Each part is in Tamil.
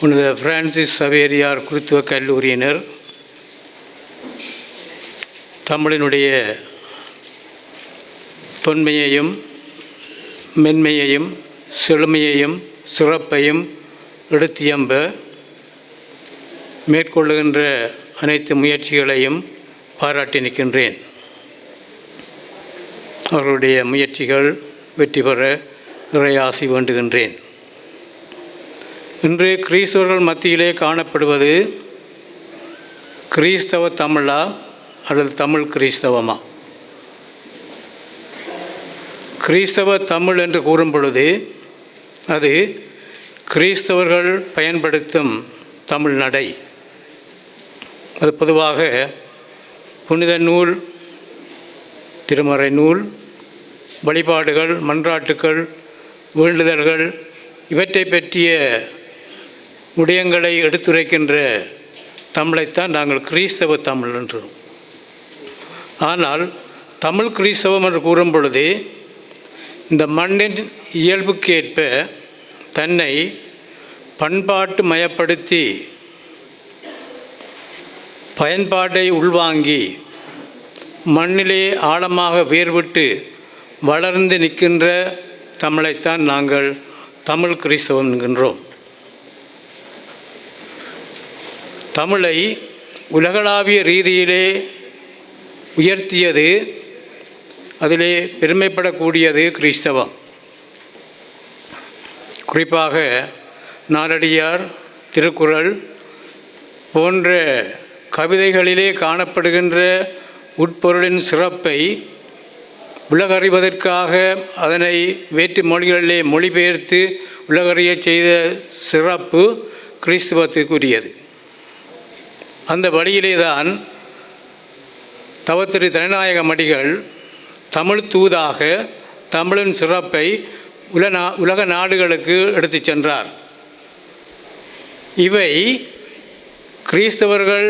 புனித பிரான்சிஸ் சவேரியார் குருத்துவ கல்லூரியினர் தமிழினுடைய தொன்மையையும் மென்மையையும் செழுமையையும் சிறப்பையும் எடுத்தியம்ப மேற்கொள்ளுகின்ற அனைத்து முயற்சிகளையும் பாராட்டி நிற்கின்றேன். அவர்களுடைய முயற்சிகள் வெற்றி பெற இறையாசி வேண்டுகின்றேன். இன்று கிறிஸ்தவர்கள் மத்தியிலே காணப்படுவது கிறிஸ்தவ தமிழா அல்லது தமிழ் கிறிஸ்தவமா? கிறிஸ்தவ தமிழ் என்று கூறும் பொழுது அது கிறிஸ்தவர்கள் பயன்படுத்தும் தமிழ் நடை. அது பொதுவாக புனித நூல் திருமறை நூல் வழிபாடுகள் மன்றாட்டுக்கள் வேண்டுதல்கள் இவற்றை பற்றிய விடயங்களை எடுத்துரைக்கின்ற தமிழைத்தான் நாங்கள் கிறிஸ்தவ தமிழ் என்றோம். ஆனால் தமிழ் கிறிஸ்தவம் என்று கூறும் பொழுது இந்த மண்ணின் இயல்புக்கேற்ப தன்னை பண்பாட்டு மயப்படுத்தி பயன்பாட்டை உள்வாங்கி மண்ணிலே ஆழமாக வேர்விட்டு வளர்ந்து நிற்கின்ற தமிழைத்தான் நாங்கள் தமிழ் கிறிஸ்தவம் என்கின்றோம். தமிழை உலகளாவிய ரீதியிலே உயர்த்தியது அதிலே பெருமைப்படக்கூடியது கிறிஸ்தவம். குறிப்பாக நாரடியார் திருக்குறள் போன்ற கவிதைகளிலே காணப்படுகின்ற உட்பொருளின் சிறப்பை உலகறிவதற்காக அதனை வேற்று மொழிகளிலே மொழிபெயர்த்து உலகறிய செய்த சிறப்பு கிறிஸ்துவத்திற்குரியது அந்த வழியிலே தான் தவத்திரு தனிநாயக மடிகள் தமிழ் தூதாக தமிழின் சிறப்பை உலநா உலக நாடுகளுக்கு எடுத்துச் சென்றார். இவை கிறிஸ்தவர்கள்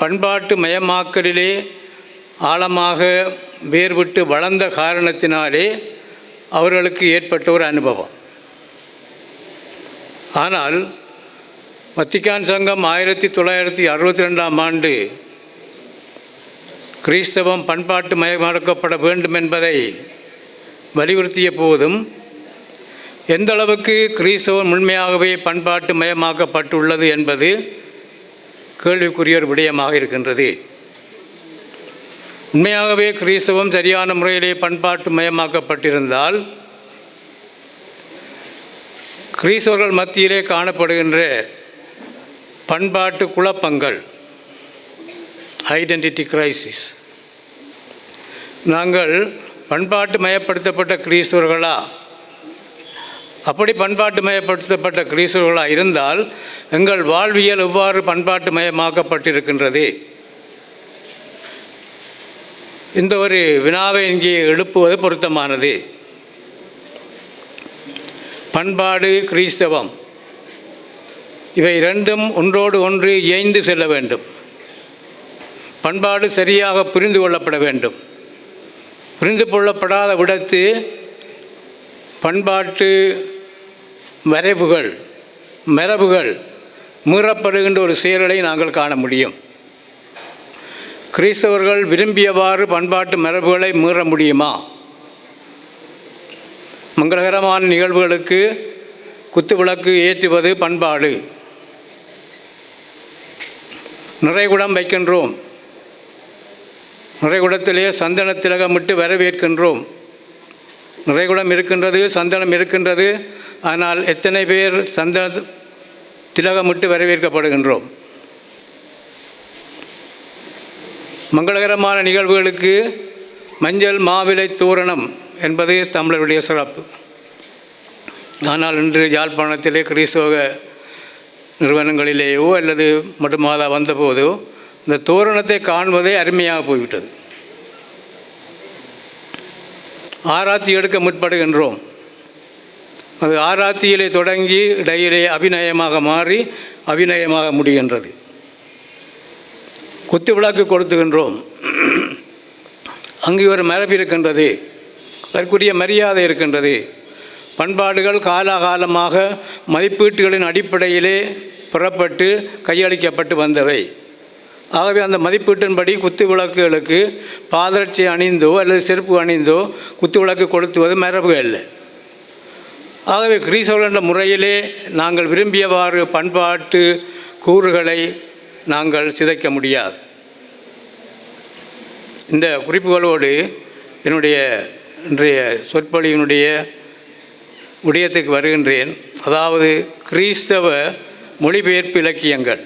பண்பாட்டு மயமாக்கலிலே ஆழமாக வேர்விட்டு வளர்ந்த காரணத்தினாலே அவர்களுக்கு ஏற்பட்ட ஒரு அனுபவம். ஆனால் வத்திக்கான் சங்கம் ஆயிரத்தி தொள்ளாயிரத்தி அறுபத்தி ரெண்டாம் ஆண்டு கிறிஸ்தவம் பண்பாட்டு மயமாக்கப்பட வேண்டும் என்பதை வலியுறுத்திய போதும் எந்தளவுக்கு கிறிஸ்தவம் உண்மையாகவே பண்பாட்டு மயமாக்கப்பட்டுள்ளது என்பது கேள்விக்குரிய ஒரு விடயமாக இருக்கின்றது. உண்மையாகவே கிறிஸ்தவம் சரியான முறையிலே பண்பாட்டு மயமாக்கப்பட்டிருந்தால் கிறிஸ்தவர்கள் மத்தியிலே காணப்படுகின்ற பண்பாட்டு குழப்பங்கள் ஐடென்டிட்டி கிரைசிஸ் நாங்கள் பண்பாட்டு மயப்படுத்தப்பட்ட கிறிஸ்தவர்களா? அப்படி பண்பாட்டு மயப்படுத்தப்பட்ட கிறிஸ்தவர்களாக இருந்தால் எங்கள் வாழ்வியல் எவ்வாறு பண்பாட்டு மயமாக்கப்பட்டிருக்கின்றது? இந்த ஒரு வினாவை இங்கே எழுப்புவது பொருத்தமானது. பண்பாடு கிறிஸ்தவம். இவை இரண்டும் ஒன்றோடு ஒன்று இயைந்து செல்ல வேண்டும். பண்பாடு சரியாக புரிந்து கொள்ளப்பட வேண்டும். புரிந்து கொள்ளப்படாத விடத்து பண்பாட்டு வரைவுகள் மரபுகள் மீறப்படுகின்ற ஒரு செயல்களை நாங்கள் காண முடியும். கிறிஸ்தவர்கள் விரும்பியவாறு பண்பாட்டு மரபுகளை மீற முடியுமா? மங்களகரமான நிகழ்வுகளுக்கு குத்துவிளக்கு ஏற்றுவது பண்பாடு. நிறைகுடம் வைக்கின்றோம் நிறைகுடத்திலே சந்தன திலகமிட்டு வரவேற்கின்றோம். நிறைகுடம் இருக்கின்றது சந்தனம் இருக்கின்றது. ஆனால் எத்தனை பேர் சந்தன திலகமிட்டு வரவேற்கப்படுகின்றோம்? மங்களகரமான நிகழ்வுகளுக்கு மஞ்சள் மாவிலை தூரணம் என்பது தமிழருடைய சிறப்பு. ஆனால் இன்று யாழ்ப்பாணத்திலே கிறிஸ்தவ நிறுவனங்களிலேயோ அல்லது மட்டுமாதா வந்தபோதோ இந்த தோரணத்தை காண்பதே அருமையாக போய்விட்டது. ஆராத்தி எடுக்க முற்படுகின்றோம். அது ஆராத்தியிலே தொடங்கி இடையிலே அபிநயமாக மாறி அபிநயமாக முடிகின்றது. குத்து விளக்கு கொடுத்துகின்றோம் அங்கே ஒரு மரபு இருக்கின்றது. அதற்குரிய மரியாதை இருக்கின்றது. பண்பாடுகள் காலாகாலமாக மதிப்பீட்டுகளின் அடிப்படையிலே புறப்பட்டு கையளிக்கப்பட்டு வந்தவை. ஆகவே அந்த மதிப்பீட்டின்படி குத்து விளக்குகளுக்கு பாதரட்சி அணிந்தோ அல்லது செருப்பு அணிந்தோ குத்து விளக்கு கொளுத்துவது மரபு இல்லை ஆகவே கிரீசவர்கள் என்ற முறையிலே நாங்கள் விரும்பியவாறு பண்பாட்டு கூறுகளை நாங்கள் சிதைக்க முடியாது. இந்த குறிப்புகளோடு என்னுடைய இன்றைய சொற்பொழிவினுடைய விடயத்துக்கு வருகின்றேன். அதாவது கிறிஸ்தவ மொழிபெயர்ப்பு இலக்கியங்கள்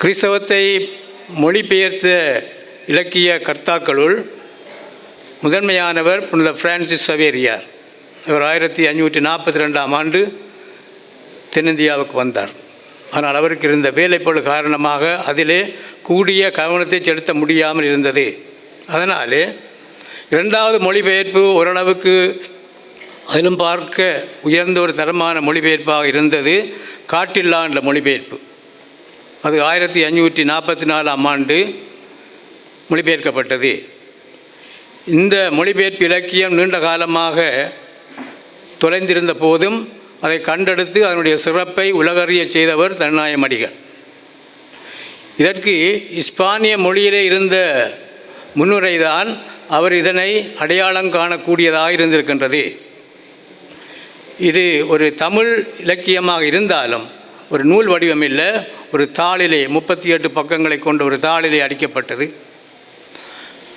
கிறிஸ்தவத்தை மொழிபெயர்த்த இலக்கிய கர்த்தாக்களுள் முதன்மையானவர் புனித பிரான்சிஸ் சவேரியார். இவர் ஆயிரத்தி ஐநூற்றி நாற்பத்தி ரெண்டாம் ஆண்டு தென்னிந்தியாவுக்கு வந்தார். ஆனால் அவருக்கு இருந்த வேலைப்பொழு காரணமாக அதிலே கூடிய கவனத்தை செலுத்த முடியாமல் இருந்தது. அதனாலே இரண்டாவது மொழிபெயர்ப்பு ஓரளவுக்கு அதிலும் பார்க்க உயர்ந்த ஒரு தரமான மொழிபெயர்ப்பாக இருந்தது காட்டில்லா என்ற மொழிபெயர்ப்பு. அது ஆயிரத்தி அஞ்சூற்றி நாற்பத்தி நாலாம் ஆண்டு மொழிபெயர்க்கப்பட்டது. இந்த மொழிபெயர்ப்பு இலக்கியம் நீண்ட காலமாக தொலைந்திருந்த போதும் அதை கண்டெடுத்து அதனுடைய சிறப்பை உலகறிய செய்தவர் தன்னாயமடிகள் இதற்கு இஸ்பானிய மொழியிலே இருந்த முன்னுரைதான் அவர் இதனை அடையாளம் காணக்கூடியதாக இருந்திருக்கின்றது. இது ஒரு தமிழ் இலக்கியமாக இருந்தாலும் ஒரு நூல் வடிவம் இல்லை ஒரு தாளிலே முப்பத்தி எட்டு பக்கங்களை கொண்ட ஒரு தாளிலே அடிக்கப்பட்டது.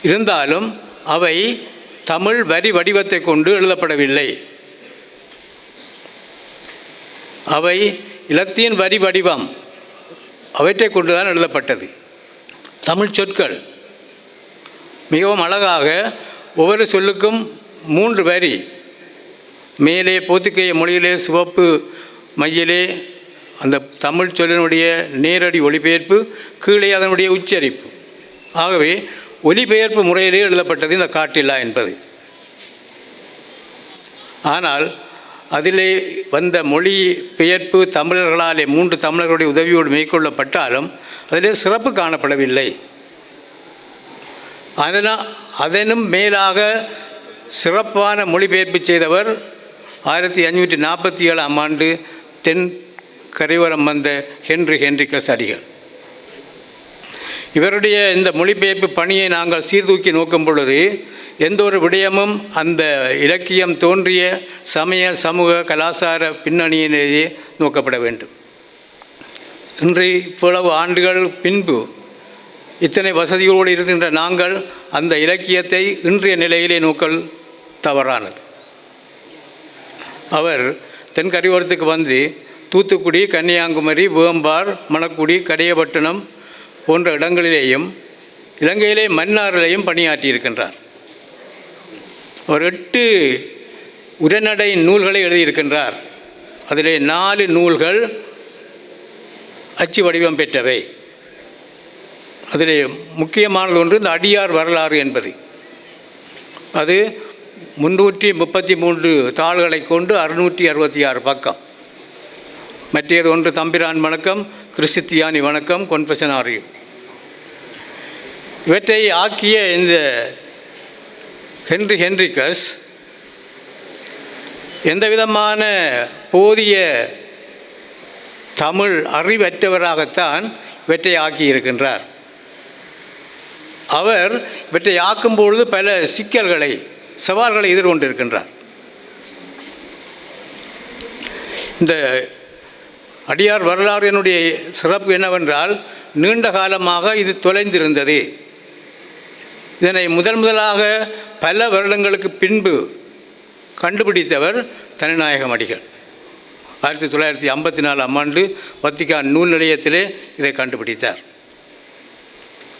இருந்தாலும் அவை தமிழ் வரி வடிவத்தை கொண்டு எழுதப்படவில்லை. அவை இலத்தியன் வரி வடிவம் அவற்றை கொண்டுதான் எழுதப்பட்டது. தமிழ் சொற்கள் மிகவும் அழகாக ஒவ்வொரு சொல்லுக்கும் மூன்று வரி. மேலே போத்துக்கைய மொழியிலே சிவப்பு மையிலே அந்த தமிழ் சொல்லினுடைய நேரடி ஒளிபெயர்ப்பு கீழே அதனுடைய உச்சரிப்பு. ஆகவே ஒலிபெயர்ப்பு முறையிலே எழுதப்பட்டது இந்த காட்டில்லா என்பது. ஆனால் அதிலே வந்த மொழி பெயர்ப்பு தமிழர்களாலே மூன்று தமிழர்களுடைய உதவியோடு மேற்கொள்ளப்பட்டாலும் அதிலே சிறப்பு காணப்படவில்லை. அதனால் அதனும் மேலாக சிறப்பான மொழிபெயர்ப்பு செய்தவர் ஆயிரத்தி அஞ்சூற்றி நாற்பத்தி ஏழாம் ஆண்டு தென் கரையோரம் வந்த ஹென்றி ஹென்ரிகஸ் அடிகள். இவருடைய இந்த மொழிபெயர்ப்பு பணியை நாங்கள் சீர்தூக்கி நோக்கும் பொழுது எந்த ஒரு விடயமும் அந்த இலக்கியம் தோன்றிய சமய சமூக கலாச்சார பின்னணியிலேயே நோக்கப்பட வேண்டும். இன்று இவ்வளவு ஆண்டுகள் பின்பு இத்தனை வசதிகளோடு இருக்கின்ற நாங்கள் அந்த இலக்கியத்தை இன்றைய நிலையிலே நோக்கல் தவறானது. அவர் தென்கரிவரத்துக்கு வந்து தூத்துக்குடி கன்னியாகுமரி வேம்பார் மணக்குடி கடையப்பட்டினம் போன்ற இடங்களிலேயும் இலங்கையிலே மன்னாரிலேயும் பணியாற்றியிருக்கின்றார். ஒரு எட்டு உரைநடை நூல்களை எழுதியிருக்கின்றார். அதிலே நாலு நூல்கள் அச்சு வடிவம் பெற்றவை. அதில் முக்கியமானது ஒன்று இந்த அடியார் வரலாறு என்பது. அது முன்னூற்றி முப்பத்தி மூன்று தாள்களை கொண்டு அறுநூற்றி அறுபத்தி ஆறு பக்கம். மற்றது ஒன்று தம்பிரான் வணக்கம் கிறிஸ்தியானி வணக்கம் கொன்ஃபெஷன் இவற்றை ஆக்கிய இந்த ஹென்றி ஹென்ரிகஸ் எந்த விதமான போதிய தமிழ் அறிவற்றவராகத்தான் இவற்றை ஆக்கியிருக்கின்றார். அவர் இவற்றை ஆக்கும் பொழுது பல சிக்கல்களை சவால்களை எதிர்கொண்டிருக்கின்றார். இந்த அடியார் வரலாறு என்னுடைய சிறப்பு என்னவென்றால் நீண்ட காலமாக இது தொலைந்திருந்தது. இதனை முதல் முதலாக பல வருடங்களுக்கு பின்பு கண்டுபிடித்தவர் தனிநாயகம் அடிகள் ஆயிரத்தி தொள்ளாயிரத்தி ஐம்பத்தி நாலாம் ஆண்டு வத்திகான் நூல் நிலையத்திலே இதை கண்டுபிடித்தார்.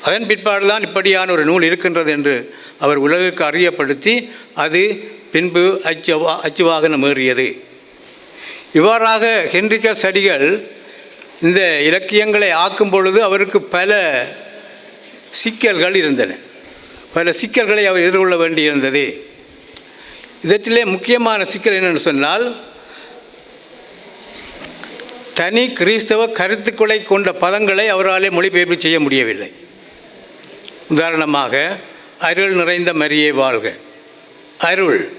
அதன் பிற்பாடுதான் இப்படியான ஒரு நூல் இருக்கின்றது என்று அவர் உலகுக்கு அறியப்படுத்தி அது பின்பு அச்சு அச்சுவாகனம் ஏறியது. இவ்வாறாக ஹென்ரிகஸ் சடிகள் இந்த இலக்கியங்களை ஆக்கும் பொழுது அவருக்கு பல சிக்கல்கள் இருந்தன. பல சிக்கல்களை அவர் எதிர்கொள்ள வேண்டியிருந்தது. இதற்றிலே முக்கியமான சிக்கல் என்னென்னு சொன்னால் தனி கிறிஸ்தவ கருத்துக்களை கொண்ட பதங்களை அவராலே மொழிபெயர்ப்பு செய்ய முடியவில்லை. உதாரணமாக அருள் நிறைந்த மரியே வாழ்க. அருள்.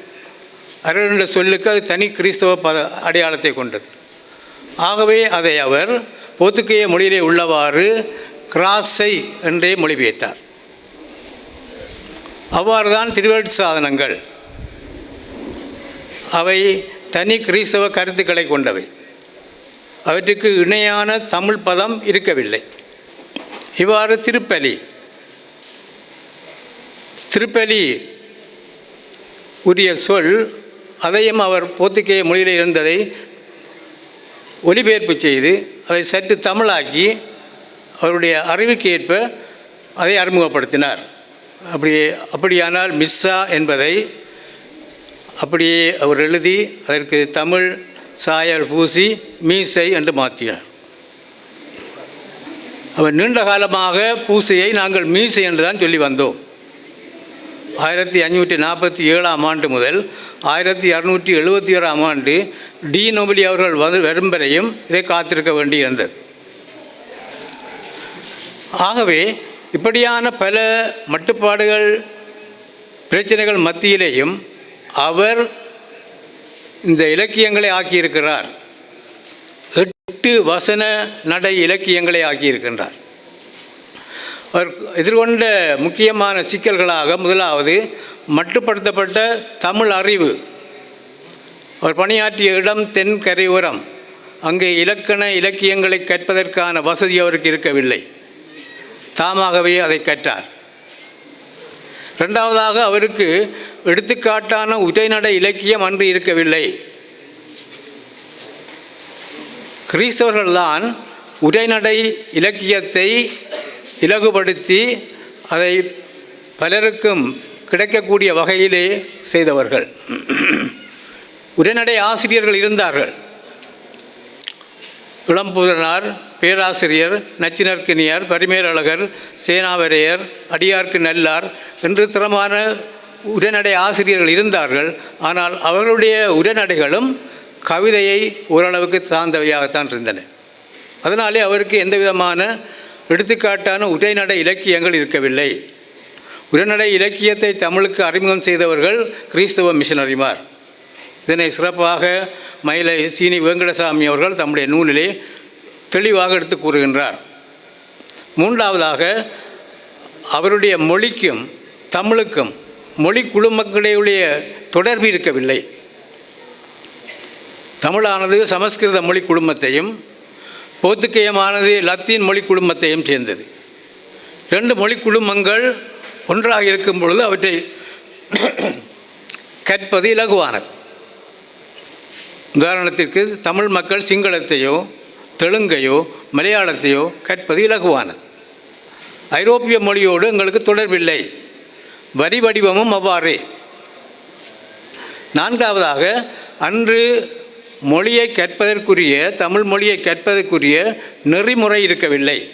அருள் என்ற சொல்லுக்கு அது தனி கிறிஸ்தவ பத அடையாளத்தை கொண்டது. ஆகவே அதை அவர் போத்துக்கேய மொழியிலே உள்ளவாறு கிராஸை என்றே மொழிபெயர்த்தார். அவ்வாறு தான் திருவள்ளுவர் சாதனங்கள். அவை தனி கிறிஸ்தவ கருத்துக்களை கொண்டவை. அவற்றுக்கு இணையான தமிழ் பதம் இருக்கவில்லை. இவ்வாறு திருப்பலி திருப்பலி உரிய சொல் அதையும் அவர் போத்துக்கேய மொழியில் இருந்ததை ஒலிபெயர்ப்பு செய்து அதை சற்று தமிழாக்கி அவருடைய அறிவுக்கு ஏற்ப அதை அறிமுகப்படுத்தினார். அப்படி அப்படியானால் மிஸ்ஸா என்பதை அப்படியே அவர் எழுதி அதற்கு தமிழ் சாயல் பூசி மீசை என்று மாற்றினார். அவர் நீண்ட காலமாக பூசையை நாங்கள் மீசை என்று தான் சொல்லி வந்தோம். ஆயிரத்தி அஞ்சூற்றி நாற்பத்தி ஏழாம் ஆண்டு முதல் ஆயிரத்தி இரநூற்றி எழுபத்தி ஏழாம் ஆண்டு டி நொபலி அவர்கள் வந்து வரும் வரையும் இதை காத்திருக்க வேண்டியிருந்தது. ஆகவே இப்படியான பல மட்டுப்பாடுகள் பிரச்சனைகள் மத்தியிலேயும் அவர் இந்த இலக்கியங்களை ஆக்கியிருக்கிறார். எட்டு வசன நடை இலக்கியங்களை ஆக்கியிருக்கின்றார். அவர் எதிர்கொண்ட முக்கியமான சிக்கல்களாக முதலாவது மட்டுப்படுத்தப்பட்ட தமிழ் அறிவு. அவர் பணியாற்றிய இடம் தென் கரையோரம். அங்கே இலக்கண இலக்கியங்களை கற்பதற்கான வசதி அவருக்கு இருக்கவில்லை. தாமாகவே அதை கற்றார். ரெண்டாவதாக அவருக்கு எடுத்துக்காட்டான உரைநடை இலக்கியம் அன்று இருக்கவில்லை. கிறிஸ்தவர்கள்தான் உரைநடை இலக்கியத்தை இலகுபடுத்தி அதை பலருக்கும் கிடைக்கக்கூடிய வகையிலே செய்தவர்கள். உரைநடை ஆசிரியர்கள் இருந்தார்கள். இளம்பூரனார் பேராசிரியர் நச்சினர்க்கினியர் பரிமேலழகர் சேனாவரையர் அடியார்க்கு நல்லார் என்று திறமான உரைநடை ஆசிரியர்கள் இருந்தார்கள். ஆனால் அவர்களுடைய உரைநடைகளும் கவிதையை ஓரளவுக்கு சார்ந்தவையாகத்தான் இருந்தன. அதனாலே அவருக்கு எந்த விதமான எடுத்துக்காட்டான உரைநடை இலக்கியங்கள் இருக்கவில்லை. உரைநடை இலக்கியத்தை தமிழுக்கு அறிமுகம் செய்தவர்கள் கிறிஸ்தவ மிஷனரிமார். இதனை சிறப்பாக மயிலை சீனி வெங்கடசாமி அவர்கள் தம்முடைய நூலிலே தெளிவாக எடுத்து கூறுகின்றார். மூன்றாவதாக அவருடைய மொழிக்கும் தமிழுக்கும் மொழி குழுமக்களிடையுடைய தொடர்பு இருக்கவில்லை. தமிழானது சமஸ்கிருத மொழி குழுமத்தையும் போத்துக்கேயமானது லத்தீன் மொழி குடும்பத்தையும் சேர்ந்தது. ரெண்டு மொழி குடும்பங்கள் ஒன்றாக இருக்கும் பொழுது அவற்றை கற்பது இலகுவானது. உதாரணத்திற்கு தமிழ் மக்கள் சிங்களத்தையோ தெலுங்கையோ மலையாளத்தையோ கற்பது இலகுவானது. ஐரோப்பிய மொழியோடு எங்களுக்கு தொடர்பில்லை. வரி வடிவமும் அவ்வாறே. நான்காவதாக அன்று மொழியை கற்பதற்குரிய தமிழ் மொழியை கற்பதற்குரிய நெறிமுறை இருக்கவில்லை.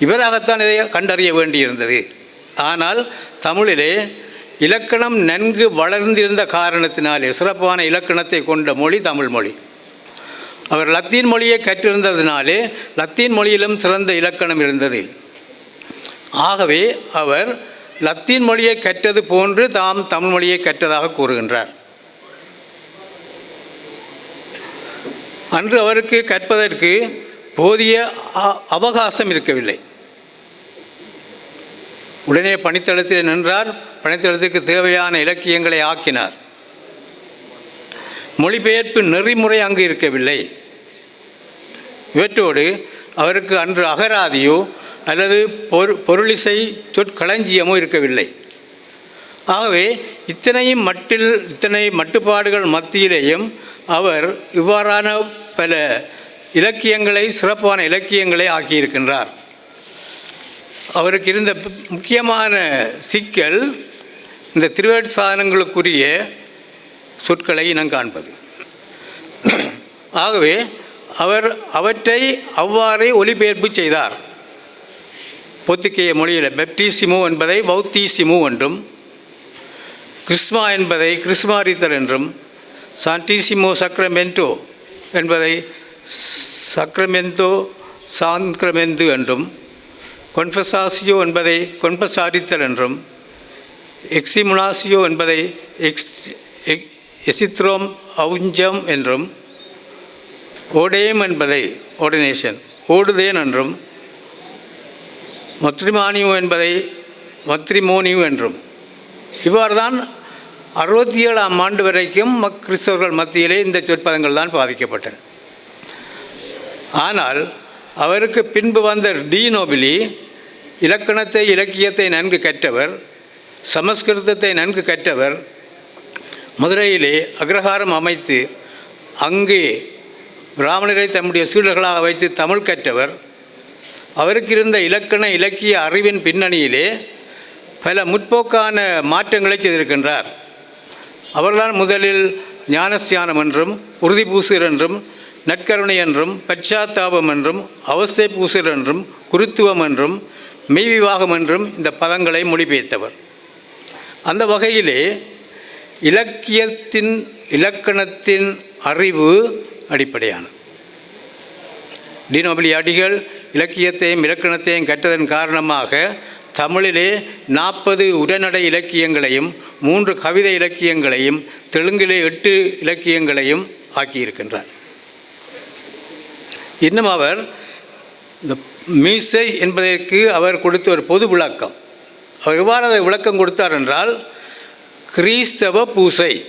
இவராகத்தான் இதை கண்டறிய வேண்டியிருந்தது. ஆனால் தமிழிலே இலக்கணம் நன்கு வளர்ந்திருந்த காரணத்தினாலே சிறப்பான இலக்கணத்தை கொண்ட மொழி தமிழ் மொழி. அவர் லத்தீன் மொழியை கற்றிருந்ததினாலே லத்தீன் மொழியிலும் சிறந்த இலக்கணம் இருந்தது. ஆகவே அவர் லத்தீன் மொழியை கற்றது போன்று தாம் தமிழ் மொழியை கற்றதாக கூறுகின்றார். அன்று அவருக்கு கற்பதற்கு போதிய அ- அவகாசம் இருக்கவில்லை. உடனே பணித்தளத்தில் நின்றார். பணித்தளத்திற்கு தேவையான இலக்கியங்களை ஆக்கினார். மொழிபெயர்ப்பு நெறிமுறை அங்கு இருக்கவில்லை. இவற்றோடு அவருக்கு அன்று அகராதியோ அல்லது பொரு பொருளிசை சொற்களஞ்சியமோ இருக்கவில்லை. ஆகவே இத்தனையும் மட்டில் இத்தனை மட்டுப்பாடுகள் மத்தியிலேயும் அவர் இவ்வாறான பல இலக்கியங்களை சிறப்பான இலக்கியங்களை ஆக்கியிருக்கின்றார். அவருக்கு இருந்த முக்கியமான சிக்கல் இந்த திருவேட் சாதனங்களுக்குரிய சொற்களை இனம் காண்பது. ஆகவே அவர் அவற்றை அவ்வாறே ஒலிபெயர்ப்பு செய்தார். பொத்துக்கேய மொழியில் பெப்டிசிமு என்பதை பௌத்திசிமு என்றும் கிறிஸ்மா என்பதை கிறிஸ்மாரித்தர் என்றும் சாண்டிசிமோ சக்ரமென்டோ என்பதை சக்ரமெந்தோ சாந்த்ரமெந்து என்றும் கொன்ஃபசாசியோ என்பதை கொன்பசாரித்தல் என்றும் எக்ஸிமுனாசியோ என்பதை எக்ஸ் எசித்ரோம் அவுஞ்சம் என்றும் ஓடேம் என்பதை ஓர்டினேஷன் ஓடுதேன் என்றும் மத்ரிமானியம் என்பதை மத்ரிமோனியு என்றும். இவ்வாறு தான் அறுபத்தி ஏழாம் ஆண்டு வரைக்கும் மக் கிறிஸ்தவர்கள் மத்தியிலே இந்த சொற்பதங்கள் தான் பாவிக்கப்பட்டன. ஆனால் அவருக்கு பின்பு வந்த டி நோபிலி இலக்கணத்தை இலக்கியத்தை நன்கு கற்றவர் சமஸ்கிருதத்தை நன்கு கற்றவர் மதுரையிலே அக்ரஹாரம் அமைத்து அங்கே பிராமணரை தம்முடைய சீடர்களாக வைத்து தமிழ் கற்றவர். அவருக்கு இருந்த இலக்கண இலக்கிய அறிவின் பின்னணியிலே பல முற்போக்கான மாற்றங்களை செய்திருக்கின்றார். அவர்தான் முதலில் ஞானஸ்யானம் என்றும் உறுதி பூசுர் என்றும் நற்கருணை என்றும் பச்சாத்தாபம் என்றும் அவஸ்தை பூசுர் என்றும் குருத்துவம் என்றும் மெய்விவாகம் என்றும் இந்த பதங்களை மொழிபெயர்த்தவர். அந்த வகையிலே இலக்கியத்தின் இலக்கணத்தின் அறிவு அடிப்படையானது. டினோபிலி அடிகள் இலக்கியத்தையும் இலக்கணத்தையும் கற்றதன் காரணமாக தமிழிலே நாற்பது உரைநடை இலக்கியங்களையும் மூன்று கவிதை இலக்கியங்களையும் தெலுங்கிலே எட்டு இலக்கியங்களையும் ஆக்கியிருக்கின்றார். இன்னும் அவர் இந்த மீசை என்பதற்கு அவர் கொடுத்த ஒரு பொது விளக்கம். அவர் எவ்வாறு அதை விளக்கம் கொடுத்தார் என்றால் கிறிஸ்தவ பூசை.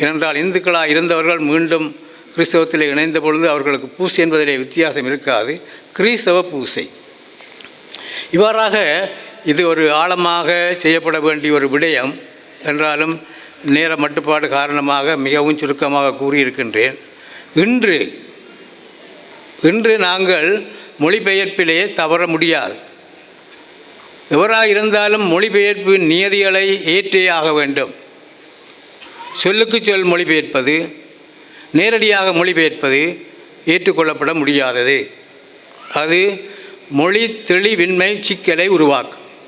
ஏனென்றால் இந்துக்களாக இருந்தவர்கள் மீண்டும் கிறிஸ்தவத்தில் இணைந்த பொழுது அவர்களுக்கு பூசை என்பதிலே வித்தியாசம் இருக்காது. கிறிஸ்தவ பூசை. இவ்வாறாக இது ஒரு ஆழமாக செய்யப்பட வேண்டிய ஒரு விடயம் என்றாலும் நேர மட்டுப்பாடு காரணமாக மிகவும் சுருக்கமாக கூறியிருக்கின்றேன். இன்று இன்று நாங்கள் மொழிபெயர்ப்பிலே தவற முடியாது. எவராக இருந்தாலும் மொழிபெயர்ப்பு நியதிகளை ஏற்றே ஆக வேண்டும். சொல்லுக்கு சொல் மொழிபெயர்ப்பது நேரடியாக மொழிபெயர்ப்பது ஏற்றுக்கொள்ளப்பட முடியாதது. அது மொழி தெளிவின்மை சிக்கலை உருவாக்கும்.